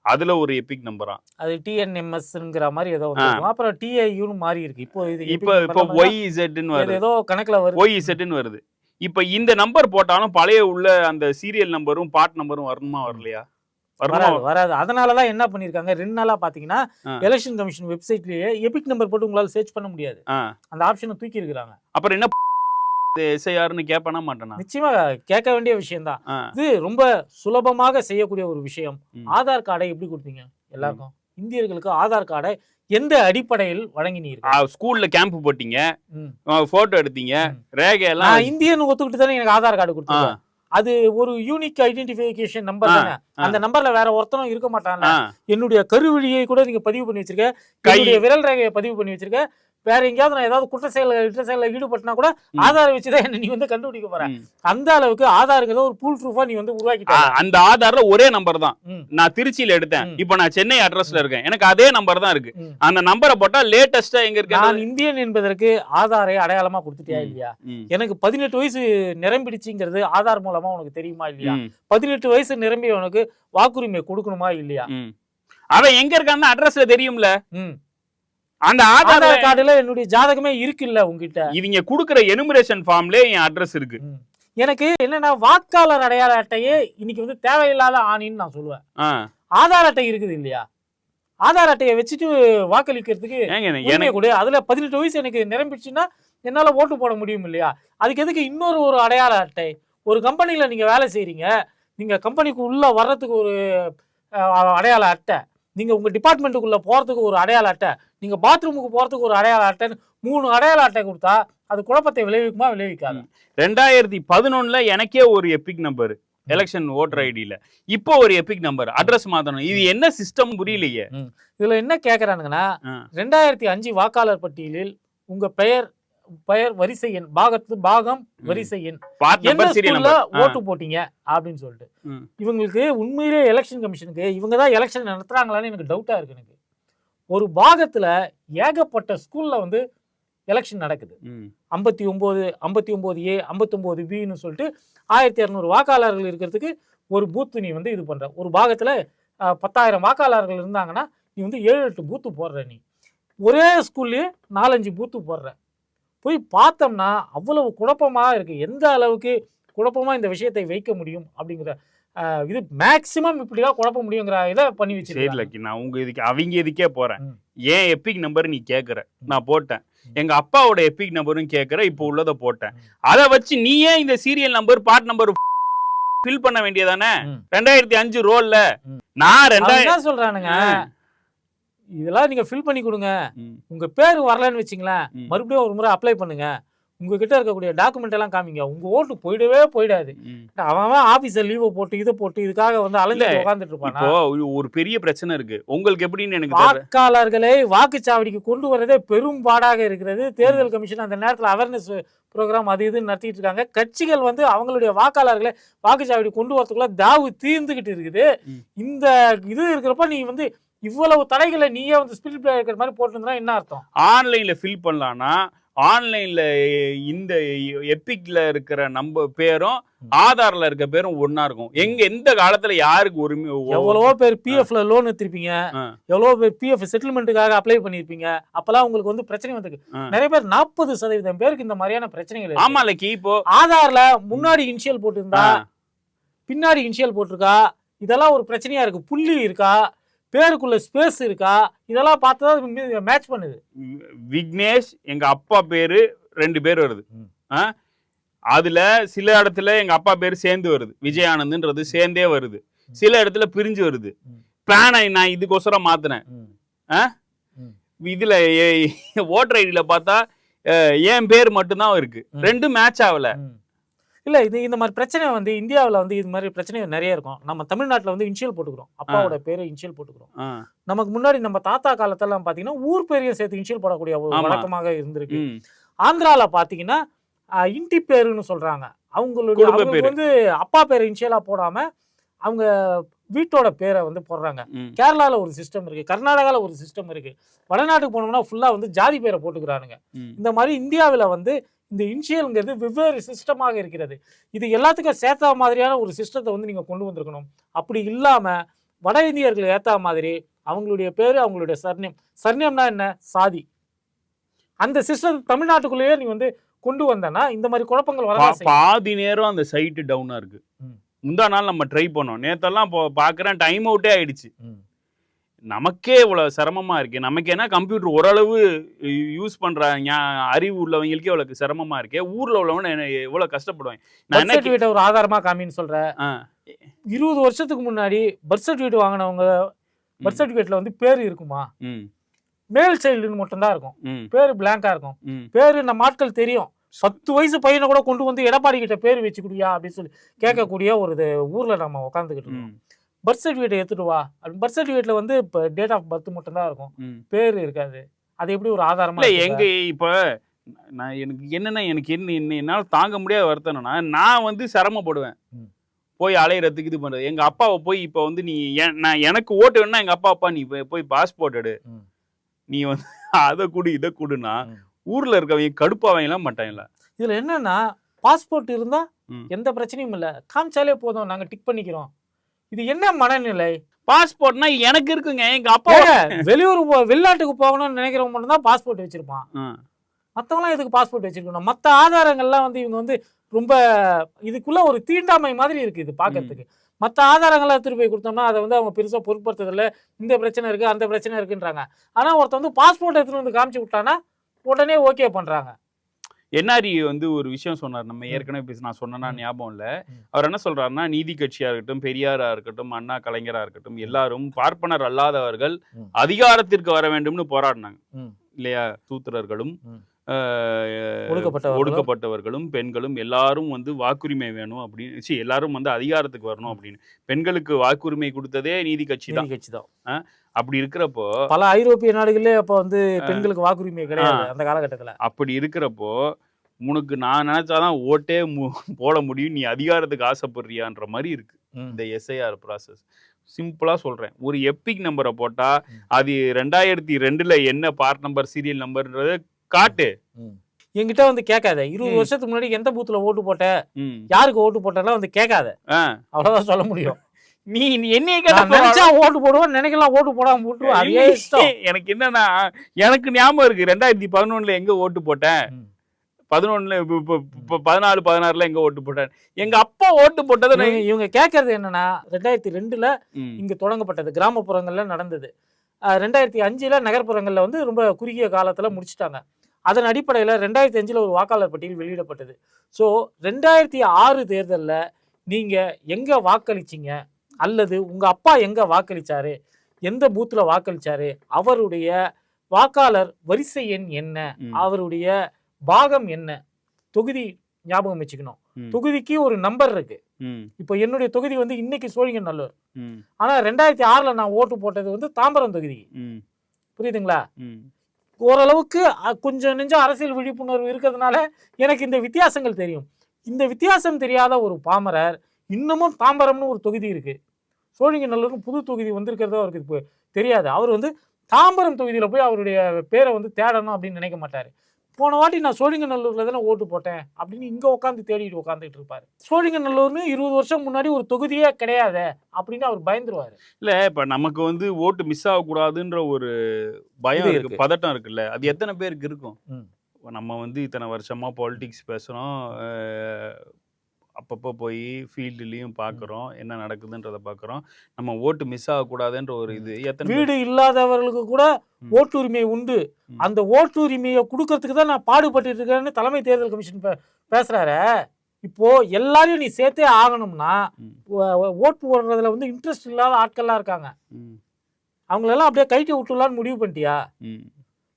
அதுல ஒரு எபிக் நம்பரா அது டிஎன்எம்எஸ்ங்கிற மாதிரி ஏதோ. அப்புறம் டிஐயூன்னு மாறி இருக்கு. இப்போ இது இப்ப இப்ப ஒய் இசட்னு வருது. ஏதோ கணக்குல வருது. ஒய் இசட்னு வருது. இப்ப இந்த நம்பர் போட்டாலும் பழைய உள்ள அந்த சீரியல் நம்பரும் பாட் நம்பரும் வரணுமா வரலையா? வராது வராது. அதனாலதான் என்ன பண்ணிருக்காங்க? ரெண்டு நாளா பாத்தீங்கன்னா. எலெக்ஷன் கமிஷன் வெப்சைட்லயே எபிக் நம்பர் போட்டு உங்களால சர்ச் பண்ண முடியாது. அந்த ஆப்ஷனை தூக்கி இருக்கிறாங்க அப்புறம் என்ன எஸ்ஐஆர்னு கேட்பனா மாட்டேனா நிச்சயமா கேட்க வேண்டிய விஷயம் தான் ஆ. இது ரொம்ப சுலபமாக செய்யக்கூடிய ஒரு விஷயம். ஆதார் கார்டை எப்படி கொடுத்தீங்க? எல்லாருக்கும்? இந்தியர்களுக்கு ஆதார் கார்டை எந்த அடிப்படையில் வழங்கினீர்கள்? ஸ்கூல்ல கேம்ப் போட்டீங்க. போட்டோ எடுத்தீங்க. ம். ரேகையெல்லாம் நான் இந்தியன் ஒத்துக்கிட்டு தானே எனக்கு ஆதார் கார்டு கொடுத்தீங்க. அது ஒரு யூனிக் ஐடென்டிஃபிகேஷன் நம்பர் தானே. அந்த நம்பர்ல வேற ஒருத்தனும் இருக்க மாட்டாங்க என்னுடைய கருவிழியை கூட நீங்க பதிவு பண்ணி வச்சிருக்க. கை- என்னுடைய விரல் ரேகையை பதிவு பண்ணி வச்சிருக்க. வேற எங்கேயாவது நான் ஏதாவது குற்ற செயல குற்ற செயல ஈடுபட்டனா கூட ம். ஆதார் வச்சுதான் என்ன நீ வந்து கண்டுபிடிக்க போற. அந்த அளவுக்கு ஆதாருங்கிறத ஒரு ப்ரூஃப் ப்ரூஃபா நீ வந்து உருவாக்கிட்ட அந்த ஆதார்ல ஒரே நம்பர் தான். நான் திருச்சியில எடுத்தேன். இப்போ நான் சென்னை அட்ரஸ்ல இருக்கேன் எனக்கு அதே நம்பர் தான் இருக்கு. அந்த நம்பரை போட்டா லேட்டஸ்டா எங்க இருக்கு நான் இந்தியன் என்பதற்கு ஆதாரை அடையாளமா கொடுத்துட்டியா. இல்லையா எனக்கு பதினெட்டு வயசு நிரம்பிடுச்சுங்கிறது ஆதார் மூலமா உனக்கு தெரியுமா இல்லையா பதினெட்டு வயசு நிரம்பியவனுக்கு வாக்குரிமை கொடுக்கணுமா இல்லையா. அவன் எங்க இருக்கான்னு அட்ரஸ்ல தெரியும்ல. அந்த ஆதார் கார்டுல என்னுடைய ஜாதகமே இருக்குல்ல உங்ககிட்ட இவங்க குடுக்குற எனுமரேஷன் ஃபார்ம்ல என் அட்ரஸ் இருக்கு. எனக்கு என்னன்னா வாக்காளர் அடையாள அட்டையே இன்னைக்கு வந்து தேவையில்லாத ஆணின்னு நான் சொல்லுவேன். ஆதார் அட்டை இருக்குது இல்லையா? ஆதார் அட்டையை வச்சுட்டு வாக்களிக்கிறதுக்கு எனக்கு- கொடு. அதுல பதினெட்டு வயசு எனக்கு நிரம்பிடுச்சுன்னா என்னால ஓட்டு போட முடியும் இல்லையா? அதுக்கு எதுக்கு இன்னொரு ஒரு அடையாள அட்டை? ஒரு கம்பெனில நீங்க வேலை செய்றீங்க. நீங்க கம்பெனிக்கு உள்ள வர்றதுக்கு ஒரு அடையாள அட்டை. நீங்க உங்க டிபார்ட்மெண்ட்டுக்குள்ள போறதுக்கு ஒரு அடையாள அட்டை நீங்க பாத்ரூமுக்கு போறதுக்கு ஒரு அடையாள அட்டைன்னு மூணு அடையாள அட்டை கொடுத்தா அது குழப்பத்தை விளைவிக்குமா விளைவிக்காது? ரெண்டாயிரத்தி பதினொன்னுல எனக்கே ஒரு எபிக் நம்பர் எலெக்ஷன் ஓட்டர் ஐடியில இப்போ ஒரு எபிக் நம்பர் அட்ரஸ் மாத்தணும். இது என்ன சிஸ்டம் புரியலையே? இதுல என்ன கேக்குறானுங்கன்னா ஆ. ரெண்டாயிரத்தி அஞ்சு வாக்காளர் பட்டியலில் உங்க பெயர் பெயர் வரிசை எண் பாகத்து பாகம் வரிசை எண். நம்பர் ஓட்டு போட்டீங்க அப்படின்னு சொல்லிட்டு. இவங்களுக்கு உண்மையிலே எலெக்ஷன் கமிஷனுக்கு இவங்க தான் எலெக்ஷன் நடத்துறாங்களான்னு எனக்கு டவுட்டா இருக்கு எனக்கு. ஒரு பாகத்துல ஏகப்பட்ட ஸ்கூல்ல வந்து எலெக்ஷன் நடக்குது. ஐம்பத்தி ஒன்பது ஐம்பத்தி ஒன்பது ஏ ஐம்பத்தொம்போது பின்னு சொல்லிட்டு ஆயிரத்தி இரநூறு வாக்காளர்கள் இருக்கிறதுக்கு ஒரு பூத்து நீ வந்து இது பண்ற. ஒரு பாகத்துல பத்தாயிரம் வாக்காளர்கள் இருந்தாங்கன்னா நீ வந்து ஏழு எட்டு பூத்து போடுற நீ. ஒரே ஸ்கூல்லயே நாலஞ்சு பூத்து போடுற. போய் பார்த்தோம்னா அவ்வளவு குழப்பமா இருக்கு எந்த அளவுக்கு குழப்பமா இந்த விஷயத்தை வைக்க முடியும் அப்படிங்கிற இது மேக்சிமம் இப்படிதான் குழப்ப முடியுங்கிற இதை பண்ணி சரி வச்சிருக்காங்க லக்கி நான் உங்க இதுக்கு அவங்க இதுக்கே போறேன். ஏன் எப்பிக் நம்பர் நீ கேக்குற ம். நான் போட்டேன். எங்க அப்பாவோட எப்பிக் நம்பரும் கேக்குற இப்போ உள்ளத போட்டேன். அதை வச்சு நீ ஏன் இந்த serial number part number fill பண்ண வேண்டியதானே. ரெண்டாயிரத்தி அஞ்சு ரோல்ல. நான் ரெண்டாயிரம் சொல்றானுங்க இதெல்லாம் நீங்க ஃபில் பண்ணி கொடுங்க. உங்க பேர் வரலன்னு வச்சுங்களேன். மறுபடியும் ஒரு முறை அப்ளை பண்ணுங்க. உங்ககிட்ட இருக்கக்கூடிய டாக்குமெண்ட் எல்லாம் காமிங்க. உங்க ஓட்டு போயிடவே போயிடாது. அவன் ஆபீஸ்ல லீவை போட்டு இதை போட்டு இதுக்காக வந்து அலைஞ்சு உட்காந்துட்டு இருப்பானா? ஒரு- பெரிய பிரச்சனை இருக்கு. உங்களுக்கு எப்படின்னு எனக்கு வாக்காளர்களை வாக்குச்சாவடிக்கு கொண்டு வரதே பெரும் பாடாக இருக்கிறது. தேர்தல் கமிஷன் அந்த நேரத்தில் அவேர்னஸ் ப்ரோக்ராம் அது இதுன்னு நடத்திட்டு இருக்காங்க. கட்சிகள் வந்து அவங்களுடைய வாக்காளர்களை வாக்குச்சாவடி கொண்டு வரதுக்குள்ள தாவு தீர்ந்துகிட்டு இருக்குது. இந்த இது இருக்கிறப்ப நீ வந்து இவ்வளவு தடைகளை நீயே வந்து ஸ்பிரிட் பிளே இருக்கிற மாதிரி போட்டுருந்தா என்ன அர்த்தம் ஆன்லைன்ல ஃபில் பண்ணலாம்னா ஆன்லைன்ல இந்த எப்பிக்ல இருக்கிற நம்ம பேரும். ஆதார்ல இருக்க பேரும் ஒண்ணா இருக்கும் எங்க எந்த காலத்துல யாருக்கு உரிமை எவ்வளவோ பேர் பிஎஃப்ல லோன் எடுத்திருப்பீங்க. எவ்வளவோ பேர் பிஎஃப் செட்டில்மெண்ட்டுக்காக அப்ளை பண்ணிருப்பீங்க அப்பெல்லாம் உங்களுக்கு வந்து பிரச்சனை வந்திருக்கு. நிறைய பேர் நாற்பது சதவீதம் பேருக்கு இந்த மாதிரியான பிரச்சனைகள். ஆமா லக்கி இப்போ ஆதார்ல முன்னாடி இனிஷியல் போட்டிருந்தா பின்னாடி இனிஷியல் போட்டிருக்கா இதெல்லாம் ஒரு பிரச்சனையா இருக்கு புள்ளி இருக்கா பேருக்குள்ள ஸ்பேஸ் இருக்கா? இதெல்லாம் பார்த்தா மேட்ச் பண்ணுது. விக்னேஷ் எங்க அப்பா பேரு ரெண்டு பேர் வருது? அதுல சில இடத்துல எங்க அப்பா பேரு சேர்ந்து வருது. விஜயானந்த்ன்றது சேர்ந்தே வருது. சில இடத்துல பிரிஞ்சு வருது. பிளானை நான் இதுக்கோசரம் மாத்தினேன் இதுல ஓட்டர் ஐடியில பார்த்தா என் பேர் மட்டும்தான் இருக்கு. ரெண்டும் மேட்ச் ஆகல. இல்ல இது இந்த மாதிரி பிரச்சனை வந்து இந்தியாவுல வந்து இது மாதிரி பிரச்சனை நிறைய இருக்கும். நம்ம தமிழ்நாட்டுல வந்து இனிஷியல் போட்டுக்கிறோம். அப்பாவோட பேரை இனிஷியல் போட்டுக்கிறோம். நமக்கு முன்னாடி நம்ம தாத்தா காலத்தெல்லாம் பாத்தீங்கன்னா ஊர் பேரையும் சேர்த்து இனிஷியல் போடக்கூடிய ஒரு. வழக்கமாக இருந்திருக்கு. பாத்தீங்கன்னா அஹ், இன்டி பேருன்னு சொல்றாங்க. அவங்களுடைய அவங்களுக்கு. வந்து அப்பா பேரை இனிஷியலா போடாம அவங்க வீட்டோட பேரை வந்து போடுறாங்க. ம். கேரளால ஒரு சிஸ்டம் இருக்கு. கர்நாடகால ஒரு சிஸ்டம் இருக்கு. வடநாட்டுக்கு போனோம்னா ஃபுல்லா வந்து ஜாதி பேரை போட்டுக்கிறானுங்க. இந்த மாதிரி இந்தியாவில் வந்து இந்த இனிஷியல்ங்கிறது வெவ்வேறு சிஸ்டமாக இருக்கிறது. இது எல்லாத்துக்கும் சேர்த்த மாதிரியான ஒரு சிஸ்டத்தை வந்து நீங்க கொண்டு வந்திருக்கணும். அப்படி இல்லாம வட இந்தியர்கள் ஏத்த மாதிரி அவங்களுடைய பேரு அவங்களுடைய சர்நேம் சர்நேம்னா என்ன? சாதி. அந்த சிஸ்டம் தமிழ்நாட்டுக்குள்ளேயே நீ வந்து கொண்டு வந்தனா இந்த மாதிரி குழப்பங்கள் செய்யும். பாதி நேரம் அந்த சைட்டு டவுனா இருக்கு. முந்தா நாள் நம்ம ட்ரை பண்ணோம். நேத்தெல்லாம் போ- பாக்குறேன் டைம் அவுட்டே ஆயிடுச்சு. நமக்கே இவ்வளவு சிரமமா இருக்கு. நமக்கு என்ன கம்ப்யூட்டர் ஓரளவு யூஸ் பண்ற ஞா- அறிவு உள்ளவங்களுக்கே இவ்வளவு சிரமமா இருக்கே. ஊர்ல உள்ளவன என்ன எவ்வளவு கஷ்டப்படுவாங்க நான் என்ன ஒரு ஆதாரமா காமின்னு சொல்ற. ஆ, இருபது வருஷத்துக்கு முன்னாடி பர்த் சர்டிஃபிகேட் வாங்கினவங்க பர்த் சர்டிஃபிகேட்ல வந்து பேர் இருக்குமா? மேல் சைல்டுன்னு மட்டும்தான் இருக்கும். பேர் பிளாங்கா இருக்கும். பேரு நம்ம ஆட்கள் தெரியும். பத்து வயசு பையனை கூட கொண்டு வந்து எடப்பாடி கிட்ட பேர் வச்சு குடியா அப்படின்னு சொல்லி கேட்கக்கூடிய ஒரு ஊர்ல நம்ம உட்காந்துக்கிட்டு இருக்கோம். பர்த் சர்டிஃபிகேட் எடுத்துட்டு வா பர்த் சர்டிஃபிகேட்ல வந்து இப்போ டேட் ஆஃப் பர்த் மட்டும்தான் இருக்கும். பேர் இருக்காது அது எப்படி ஒரு ஆதாரமா? எங்க இப்ப நான் எனக்கு என்னன்னா எனக்கு என்ன என்ன என்னால தாங்க முடியாத வருத்தம் என்னன்னா நான் வந்து சிரமப்படுவேன். போய் அலையிறதுக்கு இது பண்றது எங்க அப்பாவை போய் இப்ப வந்து நீ நான் எனக்கு ஓட்டு வேணும்னா எங்க அப்பா அப்பா நீ போய்- பாஸ்போர்ட் எடு. நீ வந்து அதை கொடு இதை கொடுனா. ஊர்ல இருக்கவங்க கடுப்பாவங்கலாம் மாட்டாங்கல்ல இதுல என்னன்னா பாஸ்போர்ட் இருந்தா. எந்த பிரச்சனையும் இல்ல காமிச்சாலே போதும் நாங்க டிக் பண்ணிக்கிறோம் இது என்ன மனநிலை? பாஸ்போர்ட்னா எனக்கு இருக்குங்க. எங்க அப்பா வெளியூர் வெளிநாட்டுக்கு போகணும்னு நினைக்கிறவங்க மட்டும் தான் பாஸ்போர்ட் வச்சிருப்பான் மற்றவங்களாம் எதுக்கு பாஸ்போர்ட் வச்சிருக்கணும்? மற்ற ஆதாரங்கள்லாம் வந்து இவங்க வந்து ரொம்ப இதுக்குள்ள ஒரு தீண்டாமை மாதிரி இருக்கு இது பார்க்கறதுக்கு மற்ற ஆதாரங்கள்லாம் எடுத்துட்டு போய் கொடுத்தோம்னா அதை வந்து அவங்க பெருசா பொருட்படுத்துறதில்ல. இந்த பிரச்சனை இருக்கு அந்த பிரச்சனை இருக்குன்றாங்க. ஆனா ஒருத்தன் வந்து பாஸ்போர்ட் எடுத்துட்டு வந்து காமிச்சு விட்டானா உடனே ஓகே பண்றாங்க. என்ஆர்இ வந்து ஒரு விஷயம் சொன்னார் நம்ம. ஏற்கனவே பேசி நான் சொன்னேன்னா ம். ஞாபகம் இல்ல. அவர் என்ன சொல்றாருன்னா நீதி கட்சியா இருக்கட்டும் பெரியாரா இருக்கட்டும் அண்ணா கலைஞரா இருக்கட்டும் எல்லாரும் பார்ப்பனர் அல்லாதவர்கள். அதிகாரத்திற்கு வர வேண்டும்னு போராடினாங்க. இல்லையா சூத்திரர்களும் ஒடுக்கப்பட்டவர்களும். பெண்களும் எல்லாரும் வந்து வாக்குரிமை வேணும் அப்படின்னு சி எல்லாரும் வந்து அதிகாரத்துக்கு வரணும் அப்படின்னு. பெண்களுக்கு வாக்குரிமை கொடுத்ததே நீதி கட்சி தான். கட்சி தான். அப்படி இருக்கிறப்போ பல ஐரோப்பிய நாடுகளே அப்ப வந்து பெண்களுக்கு வாக்குரிமை கிடையாது அந்த காலகட்டத்துல. அப்படி இருக்கிறப்போ உனக்கு நான் நினைச்சாதான் ஓட்டே போட முடியும். நீ அதிகாரத்துக்கு ஆசைப்படுறியான்ற மாதிரி இருக்கு. இந்த எஸ்ஐஆர் ப்ராசஸ் சிம்பிளா சொல்றேன். ஒரு எப்பிக் நம்பரை போட்டா ம். அது ரெண்டாயிரத்தி ரெண்டுல என்ன பார்ட் நம்பர் சீரியல் நம்பர்ன்றத காட்டு. என்கிட்ட வந்து கேட்காத. இருபது. வருஷத்துக்கு முன்னாடி எந்த பூத்துல ஓட்டு போட்ட. யாருக்கு ஓட்டு போட்டலாம் வந்து கேட்காத. அவ்வளவுதான் சொல்ல முடியும். நீ என்னைய கேட்ட நினைச்சா ஓட்டு போடுவோம் நினைக்கலாம் ஓட்டு போடாம போட்டுருவோம் அதே இஷ்டம். எனக்கு என்னன்னா எனக்கு ஞாபகம் இருக்கு. ரெண்டாயிரத்தி பதினொன்னுல எங்க ஓட்டு போட்டேன்? ம். பதினொன்னு பதினாலு பதினாறுல எங்க ஓட்டு போட்டார் எங்க அப்பா ஓட்டு போட்டதை நான் இவங்க- கேட்கறது என்னன்னா ரெண்டாயிரத்தி ரெண்டுல இங்க தொடங்கப்பட்டது. கிராமப்புறங்கள்ல நடந்தது. ரெண்டாயிரத்தி அஞ்சுல நகர்ப்புறங்கள்ல வந்து ரொம்ப குறுகிய காலத்துல முடிச்சிட்டாங்க. அதன் அடிப்படையில் ரெண்டாயிரத்தி அஞ்சுல ஒரு வாக்காளர் பட்டியல் வெளியிடப்பட்டது. ஸோ ரெண்டாயிரத்தி ஆறு தேர்தலில் நீங்க எங்க வாக்களிச்சீங்க? அல்லது உங்க அப்பா எங்க வாக்களிச்சாரு? எந்த பூத்துல வாக்களிச்சாரு? அவருடைய வாக்காளர் வரிசை எண் என்ன? அவருடைய பாகம் என்ன? தொகுதி ஞாபகம் வச்சுக்கணும். தொகுதிக்கு ஒரு நம்பர் இருக்கு. ம், இப்போ என்னுடைய தொகுதி வந்து இன்னைக்கு சோழிங்கநல்லூர். ம், ஆனா ரெண்டாயிரத்தி ஆறுல நான் ஓட்டு போட்டது வந்து தாம்பரம் தொகுதி. புரியுதுங்களா. ஓரளவுக்கு கொஞ்சம் நெஞ்சம் அரசியல் விழிப்புணர்வு இருக்கிறதுனால எனக்கு இந்த வித்தியாசங்கள் தெரியும். இந்த வித்தியாசம் தெரியாத ஒரு பாமரர் இன்னமும் தாம்பரம்னு ஒரு தொகுதி இருக்கு. சோழிங்கநல்லூர்னு புது தொகுதி வந்திருக்கிறது அவருக்கு தெரியாது. அவர் வந்து தாம்பரம் தொகுதியில் போய் அவருடைய பேரை வந்து தேடணும் அப்படின்னு நினைக்க மாட்டார். போன வாட்டி நான் சோழிங்கநல்லூர்ல தானே ஓட்டு போட்டேன் அப்படின்னு இங்கே உட்காந்து தேடிட்டு உட்காந்துட்டு இருப்பாரு சோழிங்கநல்லூர்னு இருபது வருஷம் முன்னாடி ஒரு தொகுதியே கிடையாது அப்படின்னு அவர் பயந்துருவாரு இல்ல இப்ப நமக்கு வந்து ஓட்டு மிஸ் ஆகக்கூடாதுன்ற ஒரு பயம் இருக்கு. பதட்டம் இருக்குல்ல அது எத்தனை பேருக்கு இருக்கும். நம்ம வந்து இத்தனை வருஷமா பாலிடிக்ஸ் பேசுறோம் அஹ், அப்பப்போ போய் ஃபீல்டுலயும் பார்க்குறோம் என்ன நடக்குதுன்றத பார்க்குறோம் நம்ம ஓட்டு மிஸ் ஆகக்கூடாதுன்ற ஒரு இது. எத்தனை வீடு இல்லாதவர்களுக்கு கூட. ஓட்டுரிமை உண்டு. அந்த ஓட்டுரிமையை கொடுக்கறதுக்கு தான் நான் பாடுபட்டு இருக்கேன்னு தலைமை தேர்தல் கமிஷன் பே- பேசுறாரு. இப்போ எல்லாரையும் நீ சேர்த்தே ஆகணும்னா ஓட்டு போடுறதுல வந்து இன்ட்ரெஸ்ட் இல்லாத ஆட்கள்லாம் இருக்காங்க. அவங்களெல்லாம் அப்படியே கைட்டி விட்டுலான்னு முடிவு பண்ணிட்டியா?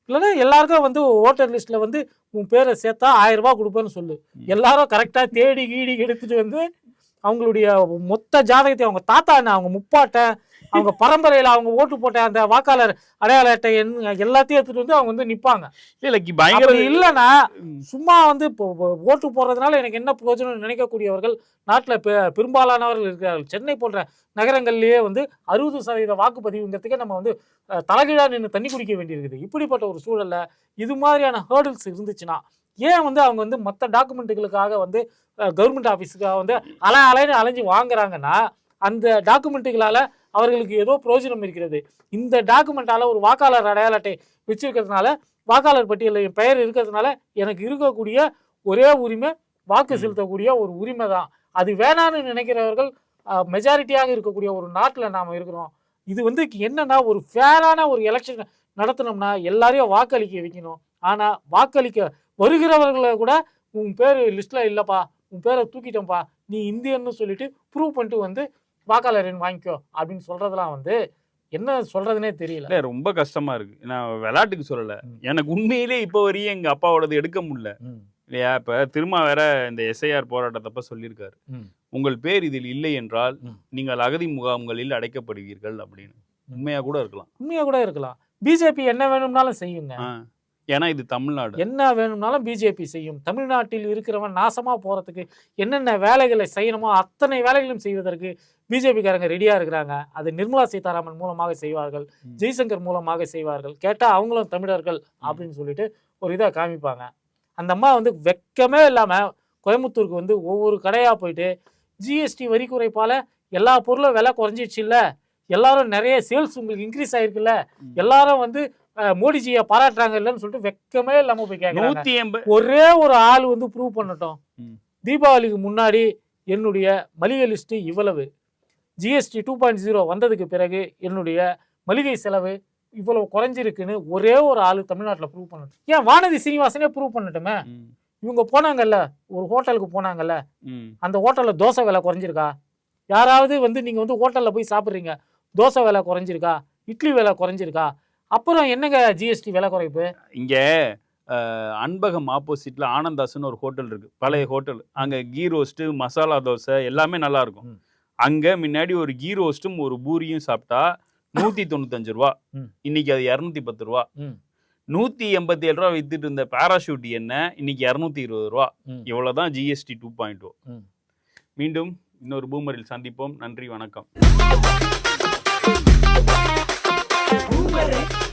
இல்லைன்னா எல்லாருக்கும் வந்து ஓட்டர் லிஸ்ட்ல வந்து உன் பேரை சேர்த்தா ஆயிரம் ரூபாய் கொடுப்பேன்னு சொல்லு. எல்லாரும் கரெக்டா தேடி கீடி எடுத்துட்டு வந்து அவங்களுடைய மொத்த ஜாதகத்தை அவங்க தாத்தா என்ன அவங்க முப்பாட்டை அவங்க பரம்பரையில அவங்க ஓட்டு போட்ட அந்த வாக்காளர் அடையாள அட்டை எல்லாத்தையும் எடுத்துட்டு வந்து அவங்க வந்து நிப்பாங்க. இல்ல பயங்கர இல்லைன்னா சும்மா வந்து ஓட்டு போடுறதுனால எனக்கு என்ன பிரயோஜனம் நினைக்கக்கூடியவர்கள் நாட்டில் பெரும்பாலானவர்கள் இருக்கிறார்கள். சென்னை போன்ற நகரங்கள்லேயே வந்து அறுபது சதவீத வாக்குப்பதிவுங்கிறதுக்கே நம்ம வந்து அஹ், தலைகீழா நின்று தண்ணி குடிக்க வேண்டியிருக்குது. இப்படிப்பட்ட ஒரு சூழல்ல இது மாதிரியான ஹேர்டில்ஸ் இருந்துச்சுன்னா ஏன் வந்து அவங்க வந்து மற்ற டாக்குமெண்ட்டுகளுக்காக வந்து கவர்மெண்ட் ஆஃபீஸுக்காக வந்து அலை அலைன்னு அலைஞ்சு வாங்குறாங்கன்னா அந்த டாக்குமெண்ட்டுகளால அவர்களுக்கு ஏதோ பிரயோஜனம் இருக்கிறது. இந்த டாக்குமெண்டால ஒரு வாக்காளர் அடையாள அட்டை வச்சிருக்கிறதுனால வாக்காளர் பட்டியலில் என் பெயர் இருக்கிறதுனால எனக்கு இருக்கக்கூடிய ஒரே உரிமை வாக்கு. செலுத்தக்கூடிய ஒரு உரிமை தான். அது வேணான்னு நினைக்கிறவர்கள் மெஜாரிட்டியாக இருக்கக்கூடிய ஒரு நாட்டில் நாம் இருக்கிறோம். இது வந்து என்னன்னா ஒரு ஃபேரான ஒரு எலெக்ஷன் நடத்தினோம்னா எல்லாரையும் வாக்களிக்க வைக்கணும். ஆனால் வாக்களிக்க வருகிறவர்களை கூட உன் பேர் லிஸ்ட்டில் இல்லைப்பா உன் பேரை தூக்கிட்டோம்ப்பா நீ இந்தியன்னு சொல்லிட்டு ப்ரூவ் பண்ணிட்டு வந்து வாக்காளர் எண் வாங்கிக்கோ அப்படின்னு சொல்றதெல்லாம் வந்து என்ன சொல்றதுனே தெரியல. ரொம்ப கஷ்டமா இருக்கு. நான் விளையாட்டுக்கு சொல்லல. எனக்கு உண்மையிலே இப்போ வரையும் எங்க அப்பாவோடது எடுக்க முடியல. இல்லையா? இப்ப திரும்ப வேற இந்த எஸ்ஐஆர் போராட்டத்தப்ப சொல்லியிருக்காரு. உங்கள் பேர் இதில் இல்லை என்றால். நீங்கள் அகதி முகாம்களில் அடைக்கப்படுவீர்கள் அப்படின்னு. உண்மையா கூட இருக்கலாம். உண்மையா கூட இருக்கலாம். பிஜேபி என்ன வேணும்னாலும் செய்யுங்க. ஏன்னா இது தமிழ்நாடு. என்ன வேணும்னாலும் பிஜேபி செய்யும். தமிழ்நாட்டில் இருக்கிறவன் நாசமா போறதுக்கு என்னென்ன வேலைகளை செய்யணுமோ அத்தனை வேலைகளும் செய்வதற்கு பிஜேபிக்காரங்க ரெடியா இருக்கிறாங்க. அது நிர்மலா சீதாராமன் மூலமாக செய்வார்கள். ஜெய்சங்கர் மூலமாக செய்வார்கள். கேட்டா அவங்களும் தமிழர்கள் அப்படின்னு சொல்லிட்டு ஒரு இதை காமிப்பாங்க. அந்த அம்மா வந்து வெக்கமே இல்லாம கோயம்புத்தூருக்கு வந்து ஒவ்வொரு கடையா போயிட்டு ஜிஎஸ்டி வரி குறைப்பால எல்லா பொருளும் விலை குறைஞ்சிடுச்சு இல்ல. எல்லாரும் நிறைய சேல்ஸ் உங்களுக்கு இன்க்ரீஸ் ஆயிருக்குல்ல. எல்லாரும் வந்து மோடிஜியை பாராட்டுறாங்க இல்லைன்னு சொல்லிட்டு வெக்கமே இல்லாம போய் கேட்கறாங்க ஒரே ஒரு ஆள் வந்து ப்ரூவ் பண்ணட்டும். தீபாவளிக்கு முன்னாடி என்னுடைய மளிகை லிஸ்ட்டு இவ்வளவு. ஜிஎஸ்டி டூ பாயிண்ட் ஜீரோ வந்ததுக்கு பிறகு என்னுடைய மளிகை செலவு இவ்வளவு குறைஞ்சிருக்குன்னு ஒரே ஒரு ஆள் தமிழ்நாட்டில் ப்ரூவ் பண்ணட்டும். ஏன் வானதி சீனிவாசனே ப்ரூவ் பண்ணட்டுமே? இவங்க போனாங்கல்ல ஒரு ஹோட்டலுக்கு போனாங்கல்ல அந்த ஹோட்டலில் தோசை விலை குறைஞ்சிருக்கா? யாராவது வந்து நீங்கள் வந்து ஹோட்டலில் போய் சாப்பிட்றீங்க தோசை விலை குறைஞ்சிருக்கா? இட்லி விலை குறைஞ்சிருக்கா? அப்புறம் என்னங்க ஜிஎஸ்டி விலை குறைப்பு? இங்க அன்பகம் ஆப்போசிட்ல ஆனந்தாஸ்னு ஒரு ஹோட்டல் இருக்கு. பழைய ஹோட்டல் அங்க கீ ரோஸ்ட் மசாலா தோசை எல்லாமே நல்லா இருக்கும். ம். அங்க முன்னாடி ஒரு கீ ரோஸ்ட்டும் ஒரு பூரியும் சாப்பிட்டா நூத்தி தொண்ணூத்தஞ்சு ரூபா. இன்னைக்கு அது இரநூத்தி பத்து ரூபா. நூத்தி எண்பத்தி ஏழு ரூபா வித்துட்டு இருந்த பாராஷூட் எண்ணெய் இன்னைக்கு இரநூத்தி இருபது ரூபா. ம். இவ்வளவுதான் ஜிஎஸ்டி டூ பாயிண்ட் ம். மீண்டும் இன்னொரு பூமரில் சந்திப்போம். நன்றி வணக்கம். with it.